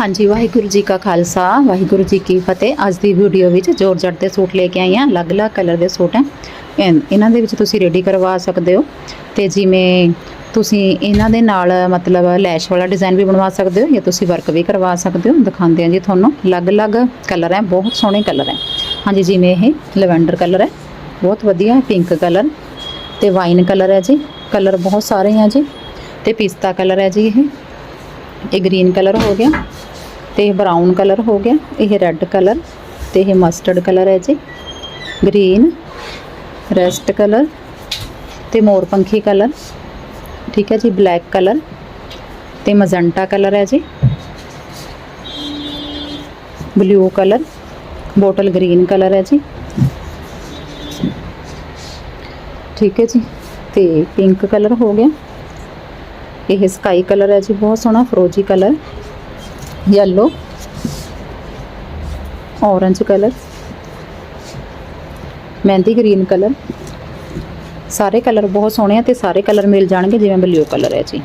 ਹਾਂਜੀ, ਵਾਹਿਗੁਰੂ ਜੀ ਕਾ ਖਾਲਸਾ, ਵਾਹਿਗੁਰੂ ਜੀ ਕੀ ਫਤਿਹ। ਅੱਜ ਦੀ ਵੀਡੀਓ ਵਿੱਚ ਜ਼ੋਰ ਜੱਟ ਦੇ ਸੂਟ ਲੈ ਕੇ ਆਈ ਹਾਂ, ਅਲੱਗ-ਅਲੱਗ ਕਲਰ ਦੇ ਸੂਟ ਹੈ ਇਨ- ਇਹਨਾਂ ਦੇ ਵਿੱਚ ਤੁਸੀਂ ਰੈਡੀ ਕਰਵਾ ਸਕਦੇ ਹੋ ਤੇ ਜਿਵੇਂ ਤੁਸੀਂ ਇਹਨਾਂ ਦੇ ਨਾਲ ਮਤਲਬ ਲੈਸ਼ ਵਾਲਾ ਡਿਜ਼ਾਈਨ ਵੀ ਬਣਵਾ ਸਕਦੇ ਹੋ ਜਾਂ ਤੁਸੀਂ ਵਰਕ ਵੀ ਕਰਵਾ ਸਕਦੇ ਹੋ। ਦਿਖਾਉਂਦੇ ਹਾਂ ਜੀ ਤੁਹਾਨੂੰ। ਅਲੱਗ-ਅਲੱਗ ਕਲਰ ਹੈ, ਬਹੁਤ ਸੋਹਣੇ ਕਲਰ ਹੈ। ਹਾਂਜੀ, ਜਿਵੇਂ ਇਹ ਲਵੈਂਡਰ ਕਲਰ ਹੈ, ਬਹੁਤ ਵਧੀਆ ਪਿੰਕ ਕਲਰ ਤੇ ਵਾਈਨ ਕਲਰ ਹੈ ਜੀ। ਕਲਰ ਬਹੁਤ ਸਾਰੇ ਹੈ ਜੀ ਤੇ ਪਿਸਤਾ ਕਲਰ ਹੈ ਜੀ ਇਹ। ਇਹ ਗ੍ਰੀਨ ਕਲਰ ਹੋ ਗਿਆ। ਤੇ ਇਹ ਬਰਾਊਨ ਕਲਰ ਹੋ ਗਿਆ, ਇਹ ਰੈੱਡ ਕਲਰ ਤੇ ਇਹ ਮਸਟਰਡ ਕਲਰ ਹੈ ਜੀ। ਗ੍ਰੀਨ ਰੈਸਟ ਕਲਰ ਤੇ ਮੋਰਪੰਖੀ ਕਲਰ ਠੀਕ ਹੈ ਜੀ ਬਲੈਕ ਕਲਰ ਤੇ ਮਜ਼ੰਟਾ ਕਲਰ ਹੈ ਜੀ। Blue colour bottle green colour ਹੈ ਜੀ। ਠੀਕ ਹੈ ਜੀ, ਤੇ ਪਿੰਕ ਕਲਰ ਹੋ ਗਿਆ। ਇਹ ਸਕਾਈ ਕਲਰ ਹੈ ਜੀ, ਬਹੁਤ ਸੋਹਣਾ, ਫਰੋਜੀ ਕਲਰ ਯੈਲੋ orange ਕਲਰ ਮਹਿੰਦੀ ਗ੍ਰੀਨ ਕਲਰ ਸਾਰੇ ਕਲਰ ਬਹੁਤ ਸੋਹਣੇ ਆ ਤੇ ਸਾਰੇ ਕਲਰ ਮਿਲ ਜਾਣਗੇ ਜਿਵੇਂ ਬਲੂ ਕਲਰ ਹੈ ਜੀ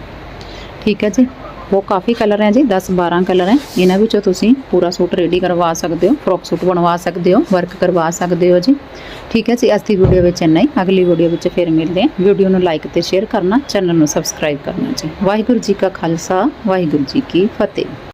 ਠੀਕ ਹੈ ਜੀ ਉਹ ਕਾਫੀ ਕਲਰ ਹੈ ਜੀ 10 12 ਕਲਰ ਹੈ ਇਹਨਾਂ ਵਿੱਚੋਂ ਤੁਸੀਂ ਪੂਰਾ ਸੂਟ ਰੈਡੀ ਕਰਵਾ ਸਕਦੇ ਹੋ ਫਰੋਕ ਸੂਟ ਬਣਵਾ ਸਕਦੇ ਹੋ ਵਰਕ ਕਰਵਾ ਸਕਦੇ ਹੋ ਜੀ ਠੀਕ ਹੈ ਜੀ ਅੱਜ ਦੀ ਵੀਡੀਓ ਵਿੱਚ ਇੰਨਾ ਹੀ ਅਗਲੀ ਵੀਡੀਓ ਵਿੱਚ ਫਿਰ ਮਿਲਦੇ ਹਾਂ ਵੀਡੀਓ ਨੂੰ ਲਾਈਕ ਤੇ ਸ਼ੇਅਰ ਕਰਨਾ ਚੈਨਲ ਨੂੰ ਸਬਸਕ੍ਰਾਈਬ ਕਰਨਾ ਜੀ ਵਾਹਿਗੁਰੂ ਜੀ ਕਾ ਖਾਲਸਾ ਵਾਹਿਗੁਰੂ ਜੀ ਕੀ ਫਤਿਹ